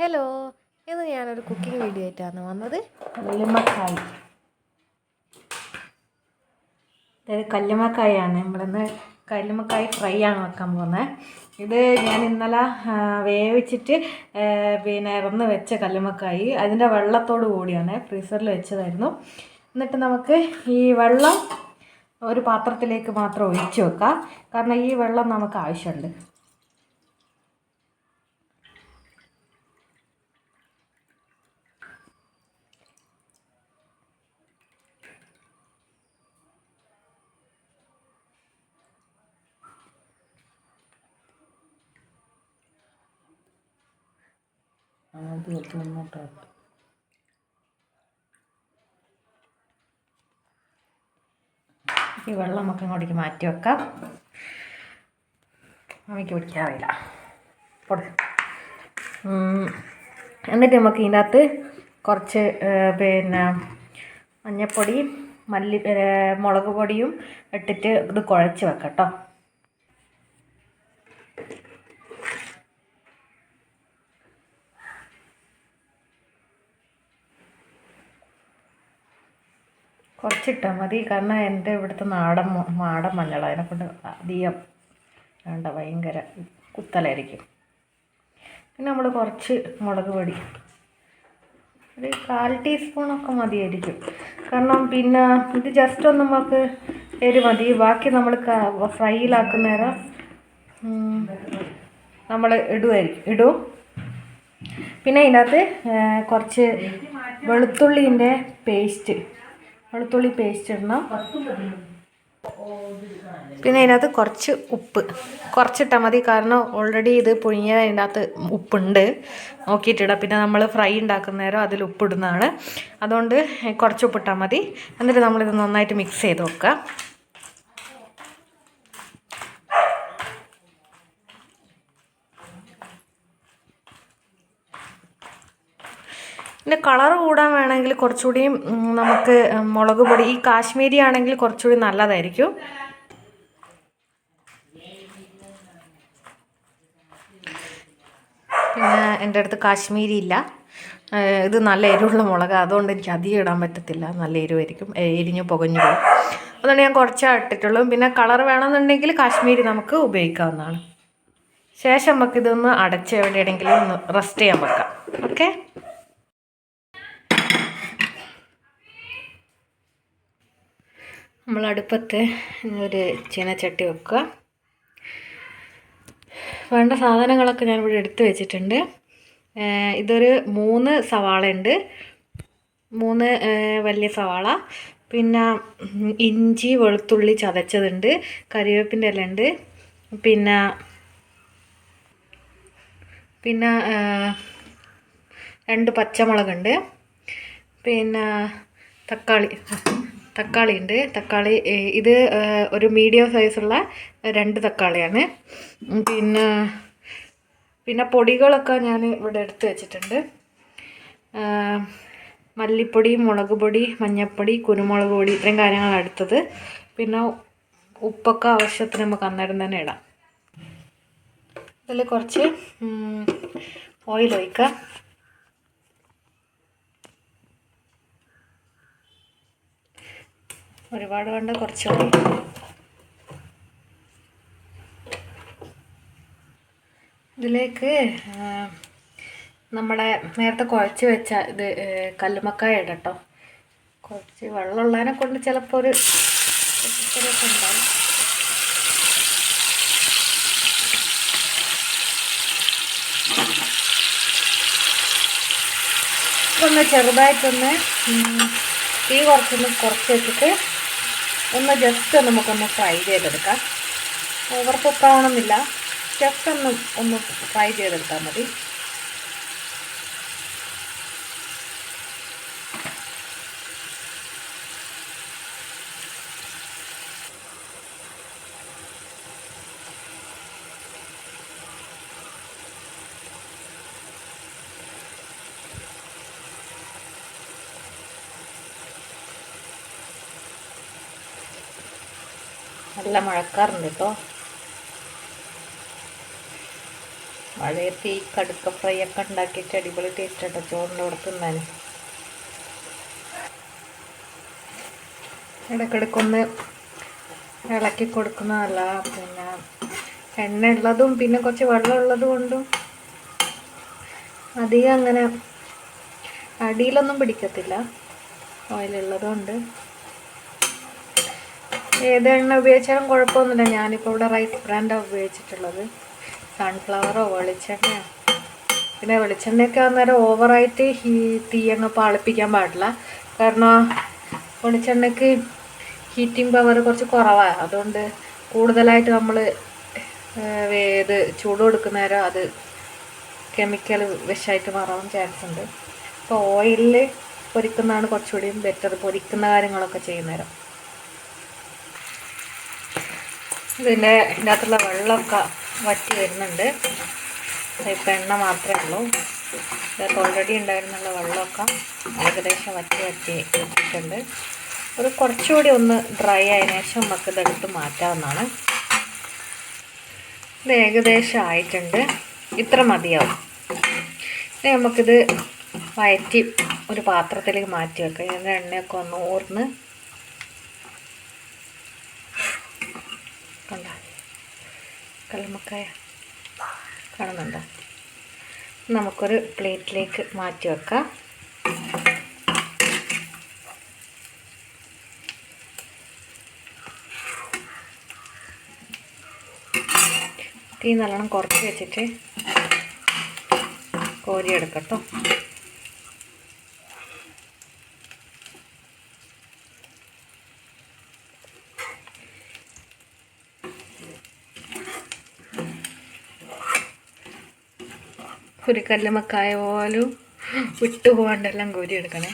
Hello ഇന്ന് ഞാനൊരു cooking video ആയിട്ടാണ് വന്നത്. കല്ലുമ്മക്കായ്. അതായത് കല്ലുമ്മക്കായാണ്. നമ്മളിന്ന് കല്ലുമ്മക്കായ് ഫ്രൈ ആണ് വെക്കാൻ പോകുന്നത്. ഇത് ഞാൻ ഇന്നലെ വേവിച്ചിട്ട് പിന്നെ ഇറന്ന് വെച്ച കല്ലുമ്മക്കായി. അതിന്റെ വെള്ളത്തോട് കൂടിയാണ് ഫ്രീസറിൽ വെച്ചതായിരുന്നു. എന്നിട്ട് നമുക്ക് ഈ വെള്ളം ഒരു പാത്രത്തിലേക്ക് മാത്രം ഒഴിച്ചു വെക്കാം. കാരണം ഈ വെള്ളം നമുക്ക് ആവശ്യമുണ്ട്. ആദ്യം വെച്ച് മുന്നോട്ട് വെക്കാം ഈ വെള്ളം നമുക്ക് ഇങ്ങോട്ടേക്ക് മാറ്റി വെക്കാം. അമ്മയ്ക്ക് പിടിക്കാറില്ല. എന്നിട്ട് നമുക്ക് ഇതിനകത്ത് കുറച്ച് പിന്നെ മഞ്ഞപ്പൊടിയും മല്ലി മുളക് പൊടിയും ഇട്ടിട്ട് ഇത് കുഴച്ച് വെക്കാം കേട്ടോ. കുറച്ചിട്ടാൽ മതി. കാരണം എന്റെ ഇവിടുത്തെ നാടൻ നാടൻ മഞ്ഞൾ അതിനെക്കൊണ്ട് അധികം വേണ്ട ഭയങ്കര കുത്തലായിരിക്കും. പിന്നെ നമ്മൾ കുറച്ച് മുളക് പൊടി. ഒരു കാൽ ടീസ്പൂണൊക്കെ മതിയായിരിക്കും. കാരണം പിന്നെ ഇത് ജസ്റ്റ് ഒന്ന് നമുക്ക് എരി മതി. ബാക്കി നമ്മൾ ഫ്രൈയിലാക്കുന്ന നേരം നമ്മൾ ഇടുമായിരിക്കും ഇടും. പിന്നെ ഇതിനകത്ത് കുറച്ച് വെളുത്തുള്ളിന്റെ പേസ്റ്റ്. വെളുത്തുള്ളി പേസ്റ്റ് ഇടണം. പിന്നെ അതിനകത്ത് കുറച്ച് ഉപ്പ്. കുറച്ചിട്ടാൽ മതി കാരണം ഓൾറെഡി ഇത് പുഴിഞ്ഞ അതിന്റെ അകത്ത് ഉപ്പുണ്ട്. നോക്കിയിട്ടിടാം. പിന്നെ നമ്മൾ ഫ്രൈ ഉണ്ടാക്കുന്ന നേരം അതിൽ ഉപ്പിടുന്നതാണ്. അതുകൊണ്ട് കുറച്ച് ഉപ്പിട്ടാൽ മതി. എന്നിട്ട് നമ്മളിത് നന്നായിട്ട് മിക്സ് ചെയ്ത് വെക്കുക. പിന്നെ കളർ കൂടാൻ വേണമെങ്കിൽ കുറച്ചുകൂടിയും നമുക്ക് മുളക് പൊടി. ഈ കാശ്മീരി ആണെങ്കിൽ കുറച്ചുകൂടി നല്ലതായിരിക്കും. പിന്നെ എന്റെ അടുത്ത് കാശ്മീരി ഇല്ല. ഇത് നല്ല എരിവുള്ള മുളക്. അതുകൊണ്ട് എനിക്ക് അധികം ഇടാൻ പറ്റത്തില്ല. നല്ല എരിവായിരിക്കും. എരിഞ്ഞു പുകഞ്ഞു പോകും. അതുകൊണ്ട് ഞാൻ കുറച്ചേ ഇട്ടിട്ടുള്ളൂ. പിന്നെ കളർ വേണമെന്നുണ്ടെങ്കിൽ കാശ്മീരി നമുക്ക് ഉപയോഗിക്കാവുന്നതാണ്. ശേഷം നമുക്കിതൊന്ന് അടച്ച് എവിടെയാണെങ്കിലും ഒന്ന് റെസ്റ്റ് ചെയ്യാൻ വെക്കാം. ഓക്കെ? നമ്മൾ അടുപ്പത്ത് ഒരു ചീനച്ചട്ടി വെക്കുക. വേണ്ട സാധനങ്ങളൊക്കെ ഞാനിവിടെ എടുത്തു വെച്ചിട്ടുണ്ട്. ഇതൊരു മൂന്ന് സവാള ഉണ്ട് മൂന്ന് വലിയ സവാള. പിന്നെ ഇഞ്ചി വെളുത്തുള്ളി ചതച്ചതുണ്ട്. കറിവേപ്പിന്റെ ഇല ഉണ്ട് പിന്നെ പിന്നെ രണ്ട് പച്ചമുളകുണ്ട്. പിന്നെ തക്കാളി. തക്കാളി ഉണ്ട് തക്കാളി ഇത് ഒരു മീഡിയം സൈസുള്ള രണ്ട് തക്കാളിയാണ്. പിന്നെ പിന്നെ പൊടികളൊക്കെ ഞാൻ ഇവിടെ എടുത്ത് വെച്ചിട്ടുണ്ട്. മല്ലിപ്പൊടി മുളക് പൊടി മഞ്ഞൾപ്പൊടി കുരുമുളക് പൊടി ഇത്രയും കാര്യങ്ങളാണ് എടുത്തത്. പിന്നെ ഉപ്പൊക്കെ ആവശ്യത്തിന് നമുക്ക് അന്നേരം തന്നെ ഇടാം. ഇതിൽ കുറച്ച് ഓയിൽ ഒഴിക്കാം. ഒരുപാട് വേണ്ട കുറച്ച് ഓയിൽ ഇതിലേക്ക് നമ്മുടെ നേരത്തെ കുഴച്ച് വെച്ച ഇത് കല്ലുമക്കായ ഇടട്ടോ. ഇടാം കുറച്ച് വെള്ളമുള്ളതിനെ കൊണ്ട് ചിലപ്പോൾ ഒരു ഉണ്ടാവും. ഒന്ന് ചെറുതായിട്ടൊന്ന് തീ കുറച്ചൊന്ന് കുറച്ച് വെച്ചിട്ട് ഒന്ന് ജസ്റ്റ് നമുക്കൊന്ന് ഫ്രൈ ചെയ്തെടുക്കാം. ഓവർ കുക്കാവണമെന്നില്ല ജസ്റ്റ് ഒന്ന് ഒന്ന് ഫ്രൈ ചെയ്തെടുത്താൽ മതി. നല്ല മഴക്കാറുണ്ട് കേട്ടോ മഴ മഴയത്ത് ഈ കടുക്ക ഫ്രൈ ഒക്കെ ഉണ്ടാക്കിയിട്ട് അടിപൊളി ടേസ്റ്റ് കേട്ടോ ചോറിന്റെ കൂടെ തിന്നാൻ. ഇടയ്ക്കിടയ്ക്കൊന്ന് ഇളക്കി കൊടുക്കുന്നതല്ല പിന്നെ എണ്ണ ഉള്ളതും പിന്നെ കുറച്ച് വെള്ളം ഉള്ളത് കൊണ്ടും അധികം അങ്ങനെ അടിയിലൊന്നും പിടിക്കത്തില്ല. ഓയിലുള്ളത് കൊണ്ട് ഏത് എണ്ണ ഉപയോഗിച്ചാലും കുഴപ്പമൊന്നുമില്ല. ഞാനിപ്പോൾ ഇവിടെ റൈസ് ബ്രാൻഡാണ് ഉപയോഗിച്ചിട്ടുള്ളത്. സൺഫ്ലവറോ വെളിച്ചെണ്ണയോ? പിന്നെ വെളിച്ചെണ്ണയൊക്കെ അന്നേരം ഓവറായിട്ട് ഹീ തീ അങ്ങ് പാളിപ്പിക്കാൻ പാടില്ല. കാരണം വെളിച്ചെണ്ണയ്ക്ക് ഹീറ്റിംഗ് പവർ കുറച്ച് കുറവാണ് അതുകൊണ്ട് കൂടുതലായിട്ട് നമ്മൾ ഇത് ചൂട് കൊടുക്കുന്ന നേരം അത് കെമിക്കൽ വിഷമായിട്ട് മാറാൻ ചാൻസ് ഉണ്ട്. അപ്പോൾ ഓയിലിൽ പൊരിക്കുന്നതാണ് കുറച്ചുകൂടി ബെറ്റർ പൊരിക്കുന്ന കാര്യങ്ങളൊക്കെ ചെയ്യുന്നേരം. ഇതിന്റെ ഇതിനകത്തുള്ള വെള്ളമൊക്കെ വറ്റി വരുന്നുണ്ട്. ഇപ്പം എണ്ണ മാത്രമേ ഉള്ളൂ. ഇതൊക്കെ ഓൾറെഡി ഉണ്ടായിരുന്നുള്ള വെള്ളമൊക്കെ ഏകദേശം വറ്റി വറ്റി വെച്ചിട്ടുണ്ട് ഒരു കുറച്ചുകൂടി ഒന്ന് ഡ്രൈ ആയതിനു ശേഷം നമുക്ക് ഇതെടുത്ത് മാറ്റാവുന്നതാണ്. ഇത് ഏകദേശം ആയിട്ടുണ്ട്. ഇത്ര മതിയാവും. ഇനി നമുക്കിത് വയറ്റി ഒരു പാത്രത്തിലേക്ക് മാറ്റി വെക്കാം. ഇതിന്റെ എണ്ണയൊക്കെ ഒന്ന് ഓർന്ന് കണ്ട. കല്ലുമ്മക്കായ കാണുന്നുണ്ടോ? നമുക്കൊരു പ്ലേറ്റിലേക്ക് മാറ്റി വെക്കാം. തീ നല്ലോണം കുറച്ച് വെച്ചിട്ട് കോരിയെടുക്കട്ടോ ഒരു കല്ലുമക്കായ പോലും വിട്ടുപോകാണ്ടെല്ലാം കോരിയെടുക്കണേ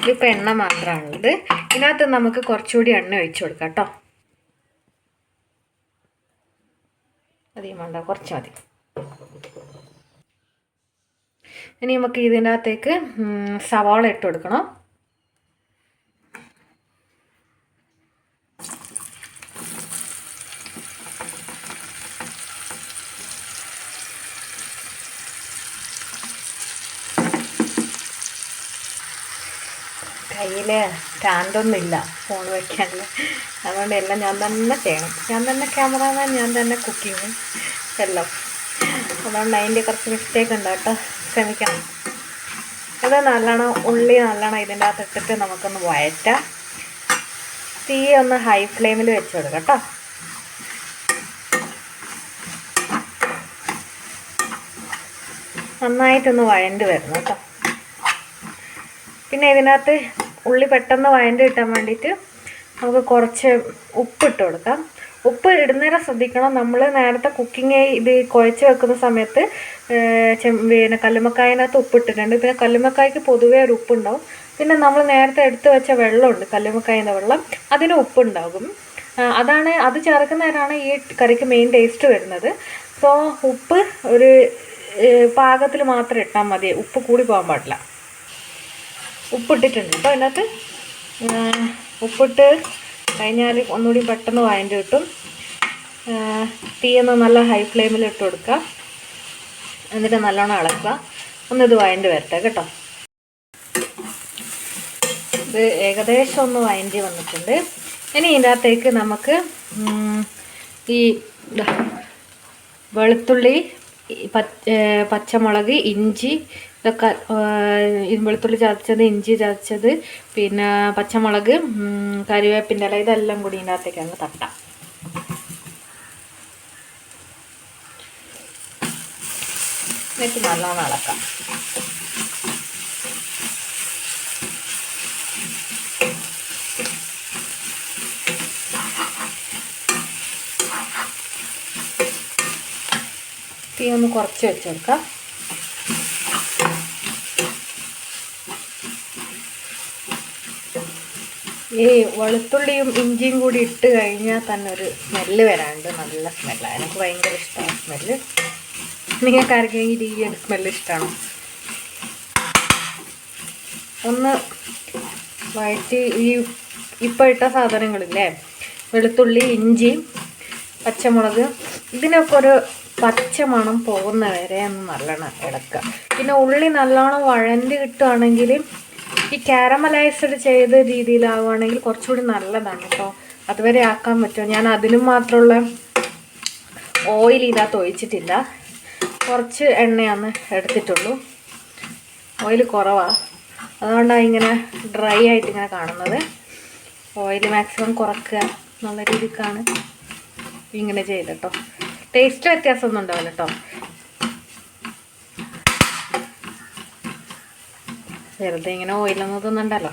ഇതിപ്പോൾ എണ്ണ മാത്രമാണുള്ളത്. ഇതിനകത്ത് നമുക്ക് കുറച്ചുകൂടി എണ്ണ ഒഴിച്ചു കൊടുക്കാം കേട്ടോ. അധികം വേണ്ട കുറച്ച് മതി. ഇനി നമുക്ക് ഇതിനകത്തേക്ക് സവാള ഇട്ട് കൊടുക്കണം. കയ്യിൽ സ്റ്റാൻഡൊന്നുമില്ല ഫോൺ വയ്ക്കാനുള്ള അതുകൊണ്ട് എല്ലാം ഞാൻ തന്നെ ചെയ്യണം. ഞാൻ തന്നെ ക്യാമറമാൻ ഞാൻ തന്നെ കുക്കിങ് എല്ലാം. അതുകൊണ്ട് അതിന്റെ കുറച്ച് മിസ്റ്റേക്ക് ഉണ്ട് കേട്ടോ. ശ്രമിക്കണം അത് നല്ലോണം ഉള്ളി നല്ലോണം ഇതിന്റെ അകത്ത് ഇട്ടിട്ട് നമുക്കൊന്ന് വഴറ്റാം. തീ ഒന്ന് ഹൈ ഫ്ലെയിമിൽ വെച്ച് കൊടുക്കാം കേട്ടോ. നന്നായിട്ടൊന്ന് വഴണ്ട് വരണം കേട്ടോ. പിന്നെ ഇതിനകത്ത് ഉള്ളി പെട്ടെന്ന് വഴണ്ട് കിട്ടാൻ വേണ്ടിയിട്ട് നമുക്ക് കുറച്ച് ഉപ്പിട്ട് കൊടുക്കാം. ഉപ്പ് ഇടുന്നേരം ശ്രദ്ധിക്കണം. നമ്മൾ നേരത്തെ കുക്കിംഗ് ഇത് കുഴച്ച് വെക്കുന്ന സമയത്ത് പിന്നെ കല്ലുമ്മക്കായതിനകത്ത് ഉപ്പിട്ടിട്ടുണ്ട് പിന്നെ കല്ലുമ്മക്കായ്ക്ക് പൊതുവേ ഒരു ഉപ്പുണ്ടാവും. പിന്നെ നമ്മൾ നേരത്തെ എടുത്തു വെച്ച വെള്ളമുണ്ട് കല്ലുമ്മക്കായന്റെ വെള്ളം. അതിന് ഉപ്പുണ്ടാകും. അതാണ് അത് ചേർക്കുന്നതിനാണ് ഈ കറിക്ക് മെയിൻ ടേസ്റ്റ് വരുന്നത്. സോ ഉപ്പ് ഒരു പാകത്തിൽ മാത്രം ഇട്ടാൽ മതി. ഉപ്പ് കൂടി പോകാൻ പാടില്ല. ഉപ്പിട്ടിട്ടുണ്ട്. കേട്ടോ അതിനകത്ത് ഉപ്പിട്ട് കഴിഞ്ഞാൽ ഒന്നുകൂടി പെട്ടെന്ന് വായന്റെ കിട്ടും. തീയൊന്ന് നല്ല ഹൈ ഫ്ലെയിമിൽ ഇട്ട് കൊടുക്കുക എന്നിട്ട് നല്ലോണം ഇളക്കുക. ഒന്നിത് വായന്റെ വരട്ടെ കേട്ടോ. ഇത് ഏകദേശം ഒന്ന് വായന്റെ വന്നിട്ടുണ്ട്. ഇനി ഇതിന്റെ അകത്തേക്ക് നമുക്ക് ഈ വെളുത്തുള്ളി പച്ചമുളക് ഇഞ്ചി ഇതൊക്കെ വെളുത്തുള്ളി ചതച്ചത് ഇഞ്ചി ചതച്ചത് പിന്നെ പച്ചമുളക് കറിവേപ്പിന്റെ ഇല ഇതെല്ലാം കൂടി ഇതിന്റെ അകത്തേക്ക് അങ്ങ് തട്ടാം. എന്നിട്ട് നല്ലോണം ഇളക്കാം. തീ ഒന്ന് കുറച്ച് വെച്ചെടുക്കാം ഈ വെളുത്തുള്ളിയും ഇഞ്ചിയും കൂടി ഇട്ട് കഴിഞ്ഞാൽ തന്നെ ഒരു സ്മെല്ല് വരാണ്ട് നല്ല സ്മെല്ലാണ് എനിക്ക് ഭയങ്കര ഇഷ്ടമാണ് സ്മെല്ല് നിങ്ങൾക്ക് ആർക്കെങ്കിൽ ഈ ഒരു സ്മെല്ല് ഇഷ്ടമാണ് ഒന്ന് വഴറ്റി ഈ ഇപ്പം ഇട്ട സാധനങ്ങളില്ലേ? വെളുത്തുള്ളി ഇഞ്ചി പച്ചമുളക് ഇതിനൊക്കെ ഒരു പച്ച മണം പോകുന്ന വരെ ഒന്ന് നല്ലോണം ഇളക്കുക. പിന്നെ ഉള്ളി നല്ലോണം വഴണ്ട് കിട്ടുകയാണെങ്കിൽ ഈ കാരമലൈസ്ഡ് ചെയ്ത രീതിയിലാവുകയാണെങ്കിൽ കുറച്ചുകൂടി നല്ലതാണ് കേട്ടോ. അതുവരെ ആക്കാൻ പറ്റുമോ? ഞാൻ അതിനും മാത്രമുള്ള ഓയിൽ ഇതാ ഒഴിച്ചിട്ടില്ല. കുറച്ച് എണ്ണയാണ് എടുത്തിട്ടുള്ളൂ. ഓയിൽ കുറവാണ് അതുകൊണ്ടാണ് ഇങ്ങനെ ഡ്രൈ ആയിട്ട് ഇങ്ങനെ കാണുന്നത്. ഓയിൽ മാക്സിമം കുറക്കുക എന്നുള്ള രീതിക്കാണ് ഇങ്ങനെ ചെയ്തിട്ടോ ടേസ്റ്റ് വ്യത്യാസമൊന്നും ഉണ്ടാവില്ല കേട്ടോ. വെറുതെ ഇങ്ങനെ ഓയിലൊന്നും തിന്നണ്ടല്ലോ.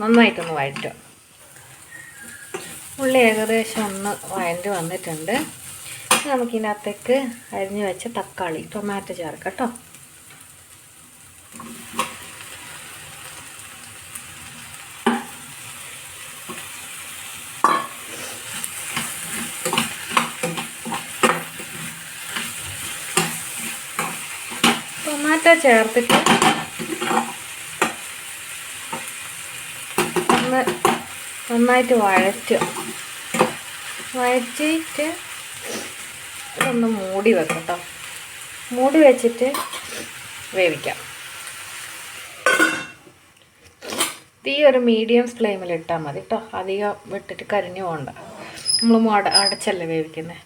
നന്നായിട്ടൊന്ന് വഴറ്റും ഉള്ളി ഏകദേശം ഒന്ന് വഴണ്ട് വന്നിട്ടുണ്ട്. നമുക്കിതിനകത്തേക്ക് അരിഞ്ഞു വെച്ച തക്കാളി ടൊമാറ്റോ ചേർക്കാം കേട്ടോ. ടൊമാറ്റോ ചേർത്തിട്ട് ഒന്ന് നന്നായിട്ട് വഴറ്റുക വഴറ്റിയിട്ട് ഒന്ന് മൂടി വെക്കും കേട്ടോ മൂടി വെച്ചിട്ട് വേവിക്കാം. തീ ഒരു മീഡിയം ഫ്ലെയിമിൽ ഇട്ടാൽ മതി കേട്ടോ അധികം വിട്ടിട്ട് കരിഞ്ഞു പോകണ്ട നമ്മൾ മുട അടച്ചല്ലേ വേവിക്കുന്നത്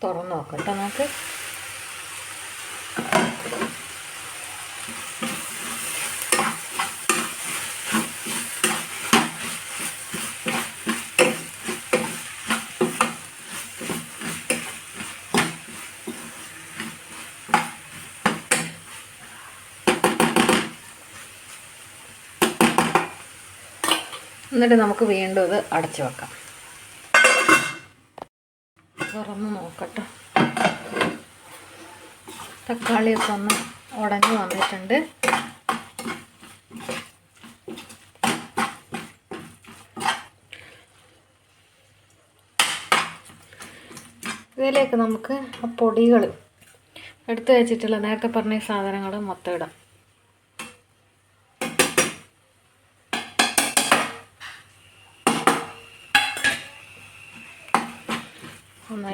തുറന്ന് നോക്കാം കേട്ടോ നമുക്ക്. എന്നിട്ട് നമുക്ക് വീണ്ടും ഇത് അടച്ചു വെക്കാം. തുറന്ന് നോക്കട്ടെ. തക്കാളിയൊക്കെ ഒന്ന് ഉടഞ്ഞു വന്നിട്ടുണ്ട്. ഇതിലേക്ക് നമുക്ക് ആ പൊടികൾ എടുത്തു വെച്ചിട്ടുള്ള നേരത്തെ പറഞ്ഞ സാധനങ്ങൾ മൊത്തം ഇടാം.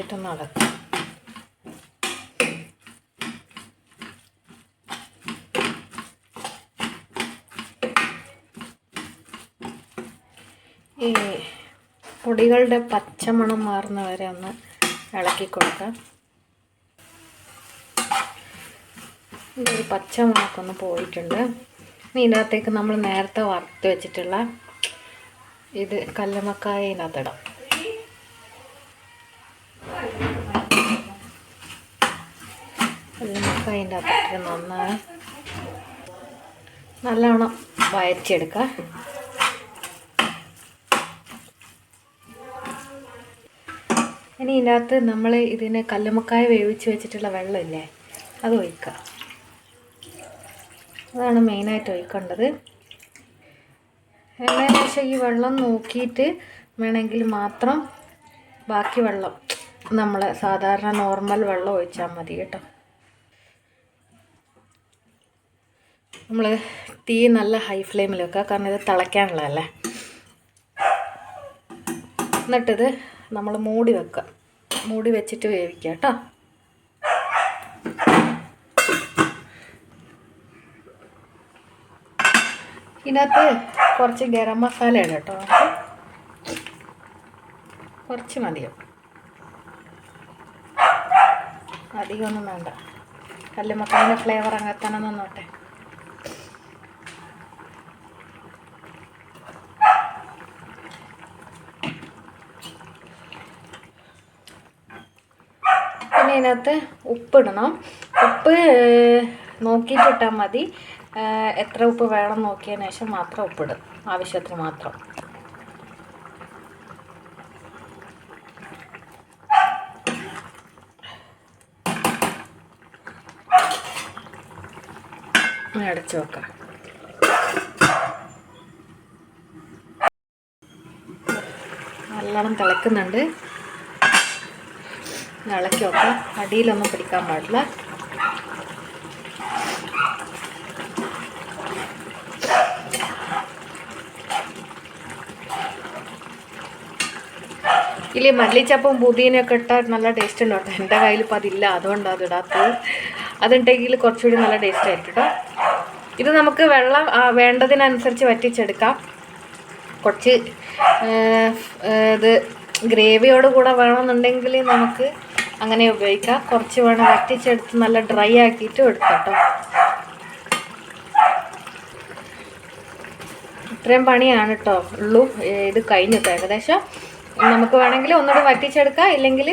നന്നായിട്ടൊന്ന് അടക്കാം ഈ പൊടികളുടെ പച്ചമണം മാറുന്ന വരെ ഒന്ന് ഇളക്കി കൊടുക്കാം. ഇതൊരു പച്ചമണമൊക്കെ ഒന്ന് പോയിട്ടുണ്ട്. ഇതിനകത്തേക്ക് നമ്മൾ നേരത്തെ വറുത്ത് വെച്ചിട്ടുള്ള ഇത് കല്ലുമക്കായ ഇതിനകത്തിടാം അതിന്റെ അകത്തേക്ക് നന്നായി നല്ലവണ്ണം വയറ്റിയെടുക്കുക ഇനി ഇതിന്റെ അകത്ത് നമ്മൾ ഇതിന് കല്ലുമക്കായ വേവിച്ച് വെച്ചിട്ടുള്ള വെള്ളമില്ലേ അത് ഒഴിക്കുക അതാണ് മെയിനായിട്ട് ഒഴിക്കേണ്ടത്. എന്നതിന് പക്ഷേ ഈ വെള്ളം നോക്കിയിട്ട് വേണമെങ്കിൽ മാത്രം ബാക്കി വെള്ളം നമ്മൾ സാധാരണ നോർമൽ വെള്ളം ഒഴിച്ചാൽ മതി കേട്ടോ. നമ്മൾ തീ നല്ല ഹൈ ഫ്ലെയിമിൽ വെക്കുക കാരണം ഇത് തിളയ്ക്കാനുള്ളതല്ലേ? എന്നിട്ടിത് നമ്മൾ മൂടി വെക്കുക മൂടി വെച്ചിട്ട് വേവിക്കുക കേട്ടോ. ഇതിനകത്ത് കുറച്ച് ഗരം മസാല ഇടാം കേട്ടോ. കുറച്ച് മതിയോ? അധികമൊന്നും വേണ്ട. കല്ലുമക്കാന്റെ ഫ്ലേവർ അങ്ങനെ തന്നെ നിന്നോട്ടെ പിന്നെ ഇതിനകത്ത് ഉപ്പിടണം. ഉപ്പ് നോക്കിയിട്ട് ഇട്ടാൽ മതി. എത്ര ഉപ്പ് വേണം നോക്കിയതിന് ശേഷം മാത്രം ഉപ്പിടും. ആവശ്യത്തിന് മാത്രം. അടച്ചു വെക്കാം. നല്ലോണം തിളക്കുന്നുണ്ട്. ഇളക്കി വെക്കണം അടിയിലൊന്നും പിടിക്കാൻ പാടില്ല. ഇല്ല മല്ലിച്ചപ്പും പുതിയനൊക്കെ ഇട്ടാൽ നല്ല ടേസ്റ്റ് ഉണ്ട് കേട്ടോ. എന്റെ കയ്യിൽ ഇപ്പോൾ അതില്ല അതുകൊണ്ടാണ് അത് ഇടാത്തത്. അതുണ്ടെങ്കിൽ കുറച്ചുകൂടി നല്ല ടേസ്റ്റ് ആയിരിക്കും കേട്ടോ. ഇത് നമുക്ക് വെള്ളം വേണ്ടതിനനുസരിച്ച് വറ്റിച്ചെടുക്കാം. കുറച്ച് ഇത് ഗ്രേവിയോട് കൂടെ വേണമെന്നുണ്ടെങ്കിൽ നമുക്ക് അങ്ങനെ ഉപയോഗിക്കാം. കുറച്ച് വേണം വറ്റിച്ചെടുത്ത് നല്ല ഡ്രൈ ആക്കിയിട്ട് എടുക്കാം കേട്ടോ ഇത്രയും പണിയാണ് കേട്ടോ ഉള്ളൂ. ഇത് കഴിഞ്ഞു ഏകദേശം. നമുക്ക് വേണമെങ്കിൽ ഒന്നുകൂടി വറ്റിച്ചെടുക്കാം. ഇല്ലെങ്കിൽ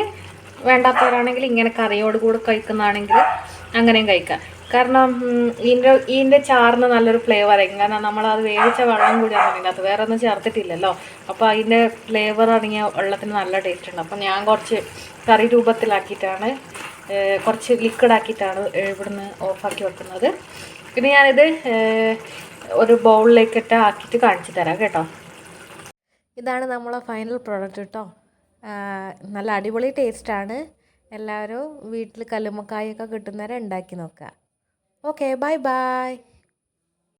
വേണ്ടാത്തവരാണെങ്കിൽ ഇങ്ങനെ കറിയോട് കൂടെ കഴിക്കുന്നതാണെങ്കിൽ അങ്ങനെയും കഴിക്കാം. കാരണം ഇതിന്റെ ഇതിന്റെ ചാറിന് നല്ലൊരു ഫ്ലേവർ ആയിരിക്കും. കാരണം നമ്മളത് വേവിച്ച വെള്ളം കൂടിയാണ് അതിനകത്ത് വേറെ ഒന്നും ചേർത്തിട്ടില്ലല്ലോ. അപ്പോൾ അതിന്റെ ഫ്ലേവർ അടങ്ങിയ വെള്ളത്തിന് നല്ല ടേസ്റ്റ് ഉണ്ട്. അപ്പം ഞാൻ കുറച്ച് കറി രൂപത്തിലാക്കിയിട്ടാണ് കുറച്ച് ലിക്വിഡ് ആക്കിയിട്ടാണ് ഇവിടുന്ന് ഓഫാക്കി വെക്കുന്നത്. പിന്നെ ഞാനിത് ഒരു ബൗളിലേക്കിട്ട് ആക്കിയിട്ട് കാണിച്ചു തരാം കേട്ടോ. ഇതാണ് നമ്മളെ ഫൈനൽ പ്രോഡക്റ്റ് കേട്ടോ. നല്ല അടിപൊളി ടേസ്റ്റാണ് എല്ലാവരും വീട്ടിൽ കല്ലുമ്മക്കായൊക്കെ കിട്ടുന്നവരെ ഉണ്ടാക്കി നോക്കുക. ಓಕೆ ಬಾಯ್ ಬಾಯ್